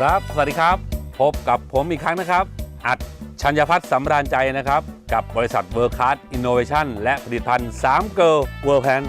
ครับ สวัสดีครับ พบกับผมอีกครั้งนะครับ อัดชัญญพัฒน์สำราญใจนะครับ กับบริษัทเวิร์คัสอินโนเวชันและผลิตภัณฑ์3เกิร์ลเวิร์แพน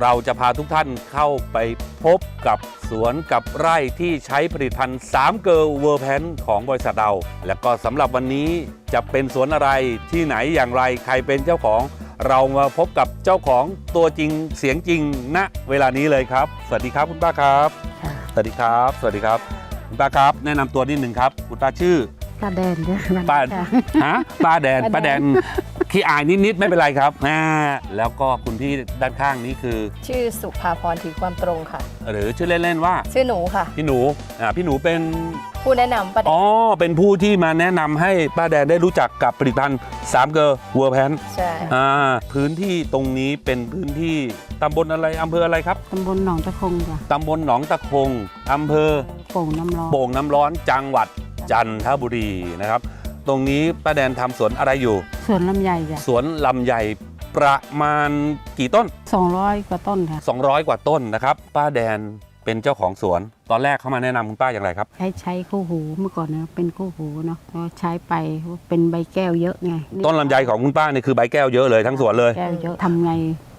เราจะพาทุกท่านเข้าไปพบกับสวนกับไร่ที่ใช้ผลิตภัณฑ์3เกิร์ลเวิร์แพนของบริษัทเรา และก็สำหรับวันนี้จะเป็นสวนอะไรที่ไหนอย่างไรใครเป็นเจ้าของ เรามาพบกับเจ้าของตัวจริงเสียงจริงณเวลานี้เลยครับ สวัสดีครับคุณป้าครับค่ะสวัสดีครับ สวัสดีครับ คุณป้าครับ แนะนำตัวนิดหนึ่งครับ คุณป้าชื่อป้าแดนด้วยมันป้าค่ะฮะป้าแดนป้าป้าแดแดนน ขี้อายนิดๆไม่เป็นไรครับอ่าแล้วก็คุณพี่ด้านข้างนี้คือ ชื่อสุภาพรถือความตรงค่ะ หรือชื่อเล่นๆว่า ชื่อหนูค่ะ พี่หนูอ่าพี่หนูเป็นผู้แนะนำประเด็อ๋อเป็นผู้ที่มาแนะนำให้ป้าแดนได้รู้จักกับผลิตภัณฑ์สามเกอร์วัวแพนใช่อ่าพื้นที่ตรงนี้เป็นพื้นที่ตำบลอะไรอำเภออะไรครับตำบลหนองตะคงจ้ะตำบลหนองตะคงอำเภอ โป่งน้ำร้อนโป่งน้ำร้อนจังหวัดจันทบุรีนะครับ ตรงนี้ป้าแดนทำสวนอะไรอยู่ สวนลำไยจ้ะสวนลำไยประมาณกี่ต้นสองร้อยกว่าต้นค่ะ 200 กว่าต้นนะครับ ป้าแดนเป็นเจ้าของสวน ตอนแรกเขามาแนะนำคุณป้าอย่างไรครับ ใช้ใช้คู่หูเมื่อก่อนนะเป็นคู่หูเนาะแล้วใช้ไปเป็นใบแก้วเยอะไงต้นลำไยของคุณป้าเนี่ยคือใบแก้วเยอะเลยทั้งสวนเลย แก้วเยอะทำไง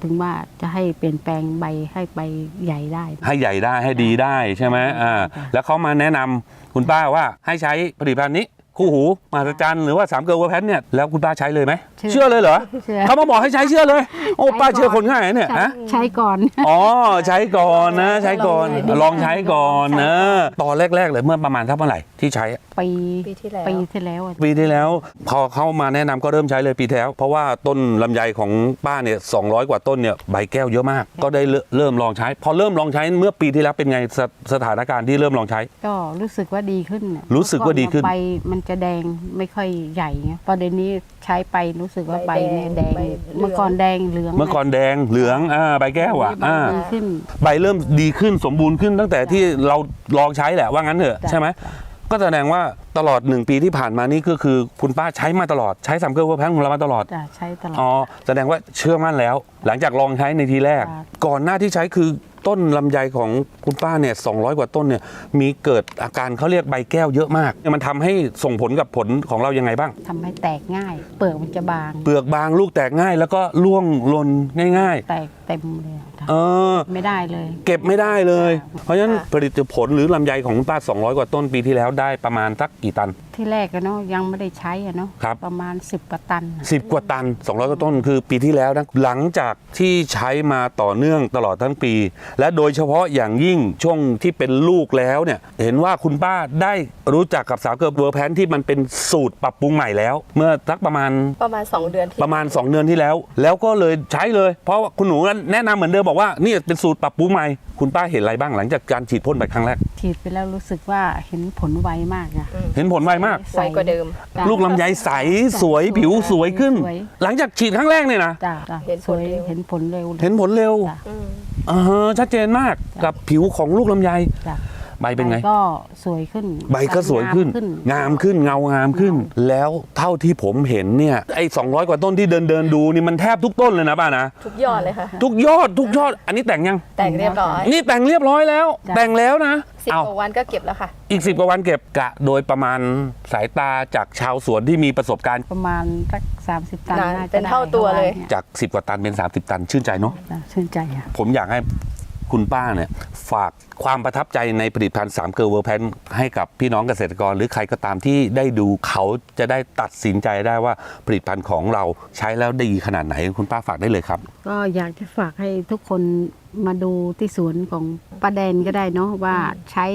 ถึงว่าจะให้เปลี่ยนแปลงใบให้ใบใหญ่ได้ ให้ใหญ่ได้ให้ดีได้ใช่ไหมอ่าจ้ะแล้วเขามาแนะนำคุณป้าว่าให้ใช้ผลิตภัณฑ์นี้ คู่หูมหัศจรรย์หรือว่าสามเกลือวัวแพนเนี่ยแล้วคุณป้าใช้เลยไหมเชื่อเลยเหรอเชื่อ เขามาบอกให้ใช้เชื่อเลย โอ้ป้าเชื่อคนง่ายนะเนี่ยใช้ฮะ ใช้ก่อน อ๋อใช้ก่อนนะ ใช้ก่อนลองใช้ก่อนนะตอนแรก ๆ เลยเมื่อประมาณเท่าไหร่ที่ใช้ปีปีที่แล้ว ปีที่แล้วอะปีที่แล้ว พอเข้ามาแนะนำก็เริ่มใช้เลยปีที่แล้ว เพราะว่าต้นลำไยของป้าเนี่ย200กว่าต้นเนี่ยใบแก้วเยอะมาก ก็ได้เริ่มลองใช้ พอเริ่มลองใช้เมื่อปีที่แล้วเป็นไงสสถานการณ์ที่เริ่มลองใช้ ก็รู้สึกว่าดีขึ้นน่ะรู้สึกว่าดีขึ้นเมื่อก่อใบมันจะแดงไม่ค่อยใหญ่ไงพอเดี๋ยวนี้ใช้ไปรู้สึกว่าใบเนี่ยแดงใบเหลือง เมื่อก่อนแดงเหลืองเมื่อก่อนแดงเหลืองอ่าใบแก้วอะใบอ่าดีขึ้น ใบเริ่มดีขึ้นสมบูรณ์ขึ้นตั้งแต่ที่เราลองใช้แหละว่างั้นเถอะจ้ะใช่ไหมก็แสดงว่าตลอดหนึ่งปีที่ผ่านมานี่ก็คือคุณป้าใช้มาตลอดใช้สามเกลือเวอร์แพนของเรามาตลอดจะใช้ตลอด อ๋อแสดงว่าเชื่อมั่นแล้ว หลังจากลองใช้ในทีแรก ครับ ก่อนหน้าที่ใช้คือ ต้นลำไยของคุณป้าเนี่ย200กว่าต้นเนี่ยมีเกิดอาการเขาเรียกใบแก้วเยอะมากมันทำให้ส่งผลกับผลของเรายังไงบ้างทำให้แตกง่าย เปลือกมันจะบาง เปลือกบางลูกแตกง่าย แล้วก็ร่วงหล่นง่ายแตกเต็มเลยอะๆเออไม่ได้เลย เก็บไม่ได้เลย เพราะฉะนั้นผลิตผลหรือลำไยของคุณป้า 200 กว่าต้นปีที่แล้วได้ประมาณสักกี่ตัน ที่แรกอะเนาะยังไม่ได้ใช้อะเนาะครับ ประมาณ 10กว่าตันอะ10 กว่าตัน 200กว่าต้นคือปีที่แล้วนะหลังจากที่ใช้มาต่อเนื่องตลอดทั้งปี และโดยเฉพาะอย่างยิ่งช่วงที่เป็นลูกแล้วเนี่ยเห็นว่าคุณป้าได้รู้จักกับสาวเกิร์ลเวอร์แพนที่มันเป็นสูตรปรับปรุงใหม่แล้ว เมื่อสักประมาณ ประมาณ 2 เดือนที่ประมาณ 2 เดือนที่แล้ว แล้วก็เลยใช้เลย เพราะว่าคุณหนูแนะนำเหมือนเดิมบอกว่านี่เป็นสูตรปรับปรุงใหม่ คุณป้าเห็นอะไรบ้างหลังจากการฉีดพ่นไปครั้งแรก ฉีดไปแล้วรู้สึกว่าเห็นผลไวมากอะ เห็นผลไวมากไวกว่าเดิม จ้ะ ลูกลำไยใสสวยผิวสวยขึ้น สวย หลังจากฉีดครั้งแรกเนี่ยนะจ้ะจ้ะเห็นสผลวยเร็ว เห็นผลเร็วเห็นผลเร็วจ้ะ อืมอ่าฮะชัดเจนมากกับผิวของลูกลำไยจ้ะใบเป็นไงใบก็สวยขึ้นใบก็สวยขึ้น งามขึ้นเงางามขึ้น แล้วเท่าที่ผมเห็นเนี่ยไอ้200 กว่าต้นที่เดินเดินดูนี่มันแทบทุกต้นเลยนะป้านะทุกยอดเลยค่ะ ทุกยอดทุกยอด อันนี้แต่งยัง แต่งเรียบร้อย นี่แต่งเรียบร้อยแล้วแต่งแล้วนะ สิบเอากว่าวันก็เก็บแล้วค่ะ อีก10กว่าวันเก็บกะโดยประมาณสายตาจากชาวสวนที่มีประสบการณ์ ประมาณสักสามสิบตันนานน่าจะเป็นเท่าตัวเลยได้จาก 10 กว่าตันเป็น 30 ตันชื่นใจเนาะจ้ะชื่นใจอะผมอยากให้คุณป้าเนี่ยฝากความประทับใจในผลิตภัณฑ์สามเกลือเวอร์แพนให้กับพี่น้องเกษตรกร หรือใครก็ตามที่ได้ดูเขาจะได้ตัดสินใจได้ว่าผลิตภัณฑ์ของเราใช้แล้วดีขนาดไหนคุณป้าฝากได้เลยครับ ก็อยากจะฝากให้ทุกคน มาดูที่สวนของป้าแดนก็ได้เนาะว่าใช้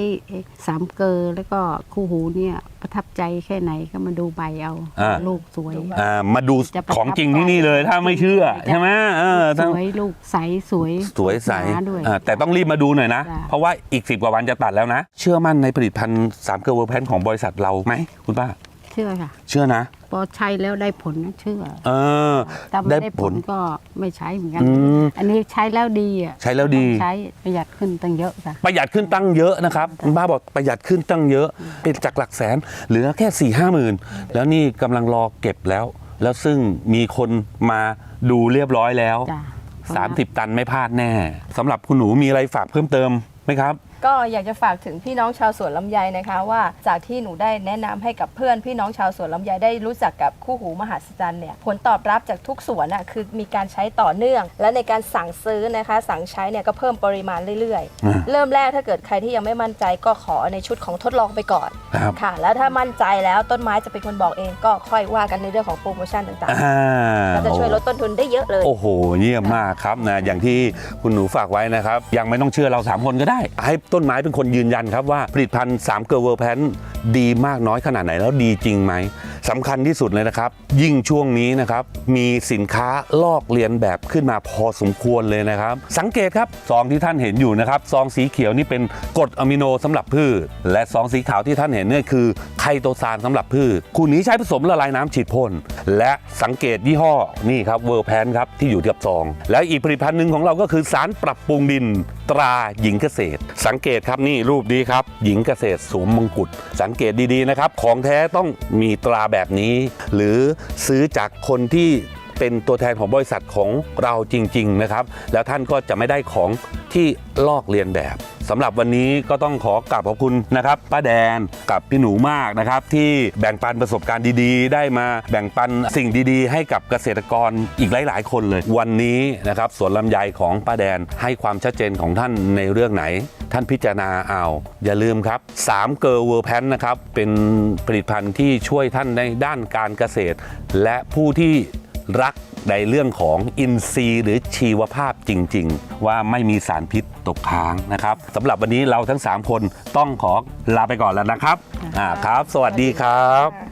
สามเกลอแล้วก็คู่หูเนี่ยประทับใจแค่ไหนก็มาดูใบเอาอ่า ลูกสวย อ่ามาดูจะประทับของจริงที่นี่เลยถ้าไม่เชื่อใจใช่ไหมเออสทั้งวยลูกใสสวยสวยใสหนาด้วย อ่าแต่ต้องรีบมาดูหน่อยนะ จ้ะ เพราะว่าอีก 10 กว่าวันจะตัดแล้วนะ เชื่อมั่นในผลิตภัณฑ์สามเกลือเวอร์แพนของบริษัทเราไหมคุณป้า เชื่อค่ะ เชื่อนะ พอใช้แล้วได้ผลนะเชื่อเออ ถ้าไม่ได้ได้ผผลลก็ไม่ใช้เหมือนกัน อืม อันนี้ใช้แล้วดีอะใช้แล้วดี ใช้ประหยัดขึ้นตั้งเยอะค่ะ ประหยัดขึ้นตั้งเยอะนะครับคุณป้าบอกประหยัดขึ้นตั้งเยอะเป็นจากหลักแสนเหลือแค่4ี่ห้าหมื่นแล้วนี่กำลังรอเก็บแล้ว แล้วซึ่งมีคนมาดูเรียบร้อยแล้ว จ้ะ 30 ตันไม่พลาดแน่สำหรับคุณหนูมีอะไรฝากเพิ่มเติมไหมครับ ก็อยากจะฝากถึงพี่น้องชาวสวนลำไยนะคะ ว่าจากที่หนูได้แนะนำให้กับเพื่อนพี่น้องชาวสวนลำไยได้รู้จักกับคู่หูมหัศจรรย์เนี่ยผลตอบรับจากทุกสวนอะคือมีการใช้ต่อเนื่อง และในการสั่งซื้อนะคะ สั่งใช้เนี่ยก็เพิ่มปริมาณเรื่อยอ่า ๆ เริ่มแรกถ้าเกิดใครที่ยังไม่มั่นใจก็ขอในชุดของทดลองไปก่อน ครับ ค่ะ แล้วถ้ามั่นใจแล้วต้นไม้จะเป็นคนบอกเองก็ค่อยว่ากันในเรื่องของโปรโมชั่นต่างอ่า ๆก็จะช่วยลดต้นทุนได้เยอะเลย โอ้โหเยี่ยมมากครับนะอย่างที่คุณหนูฝากไว้นะครับ ยังไม่ต้องเชื่อเรา 3 คนก็ได้ ให้ต้นไม้เป็นคนยืนยันครับว่าผลิตภัณฑ์3เกอร์เวอร์แพนดีมากน้อยขนาดไหนแล้วดีจริงไหมสำคัญที่สุดเลยนะครับ ยิ่งช่วงนี้นะครับมีสินค้าลอกเลียนแบบขึ้นมาพอสมควรเลยนะครับ สังเกตครับซองที่ท่านเห็นอยู่นะครับซองสีเขียวนี่เป็นกรดอะมิโนสำหรับพืช และซองสีขาวที่ท่านเห็นเนี่ยคือไคโตซานสำหรับพืชคู่นี้ใช้ผสมละลายน้ำฉีดพ่นและสังเกตยี่ห้อนี่ครับเวอร์แพนครับที่อยู่ที่กับซอง แล้วอีกผลิตภัณฑ์หนึ่งของเราก็คือสารปรับปรุงดินตราหญิงเกษตร สังเกตครับนี่รูปนี้ครับ หญิงเกษตรสวมมงกุฎสังเกตดีๆนะครับ ของแท้ต้องมีตราแบบนี้ หรือซื้อจากคนที่เป็นตัวแทนของบริษัทของเราจริง ๆ นะครับ แล้วท่านก็จะไม่ได้ของที่ลอกเลียนแบบ สำหรับวันนี้ก็ต้องขอกราบขอบคุณนะครับป้าแดนกับพี่หนูมากนะครับที่แบ่งปันประสบการณ์ดีๆ ได้มาแบ่งปันสิ่งดีๆ ให้กับเกษตรกรอีกหลาย ๆ คนเลย วันนี้นะครับสวนลำไยของป้าแดนให้ความชัดเจนของท่านในเรื่องไหน ท่านพิจารณาเอาอย่าลืมครับ3เกอร์เวอร์แพนนะครับเป็นผลิตภัณฑ์ที่ช่วยท่านในด้านการเกษตร และผู้ที่รัก ในเรื่องของอินทรีย์หรือชีวภาพจริง ๆ ว่าไม่มีสารพิษตกค้างนะครับสำหรับวันนี้เราทั้ง 3 คนต้องขอลาไปก่อนแล้วนะครับอ่าครับ สวัสดีครับ